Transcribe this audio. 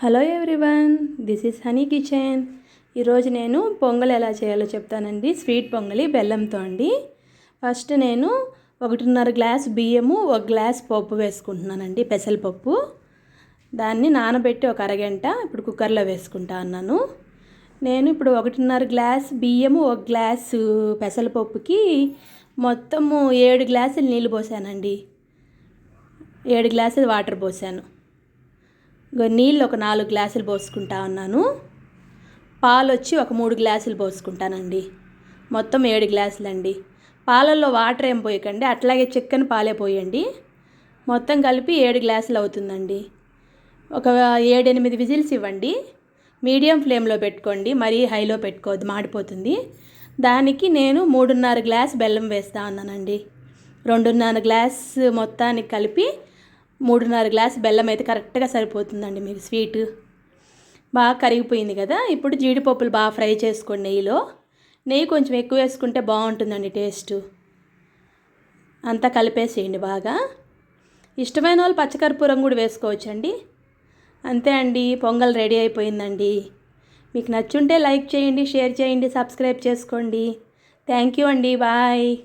Hello everyone this is Honey kitchen. ఈరోజు నేను పొంగల్ ఎలా చేయాలో చెప్తానండి. స్వీట్ పొంగలి బెల్లంతో అండి. ఫస్ట్ నేను ఒకటిన్నర గ్లాస్ బియ్యము ఒక గ్లాస్ పప్పు వేసుకుంటున్నానండి పెసరపప్పు. దాన్ని నానబెట్టి ఒక అరగంట ఇప్పుడు కుక్కర్లో వేసుకుంటా అన్నాను. నేను ఇప్పుడు ఒకటిన్నర గ్లాస్ బియ్యము ఒక గ్లాసు పెసరపప్పుకి మొత్తము ఏడు గ్లాసులు నీళ్ళు పోసానండి. ఏడు గ్లాసులు వాటర్ పోసాను. నీళ్ళు ఒక నాలుగు గ్లాసులు పోసుకుంటా ఉన్నాను. పాలు వచ్చి ఒక మూడు గ్లాసులు పోసుకుంటానండి. మొత్తం ఏడు గ్లాసులు అండి పాలల్లో వాటర్ ఏం పోయకండి అట్లాగే చిక్కని పాలే పోయండి. మొత్తం కలిపి ఏడు గ్లాసులు అవుతుందండి. ఒక ఏడెనిమిది విజిల్స్ ఇవ్వండి. మీడియం ఫ్లేమ్లో పెట్టుకోండి మరీ హైలో పెట్టుకోవద్దు మాడిపోతుంది. దానికి నేను మూడున్నర గ్లాస్ బెల్లం వేస్తా ఉన్నానండి. రెండున్నర గ్లాస్ మొత్తానికి కలిపి మూడున్నర గ్లాస్ బెల్లం అయితే కరెక్ట్గా సరిపోతుందండి మీకు స్వీట్. బాగా కరిగిపోయింది కదా? ఇప్పుడు జీడిపప్పులు బాగా ఫ్రై చేసుకోండి నెయ్యిలో. నెయ్యి కొంచెం ఎక్కువ వేసుకుంటే బాగుంటుందండి టేస్ట్. అంతా కలిపేసేయండి బాగా. ఇష్టమైన వాళ్ళు పచ్చకర్పూరం కూడా వేసుకోవచ్చండి. అంతే అండి పొంగల్ రెడీ అయిపోయిందండి. మీకు నచ్చుంటే లైక్ చేయండి షేర్ చేయండి సబ్స్క్రైబ్ చేసుకోండి. థ్యాంక్ యూ అండి బాయ్.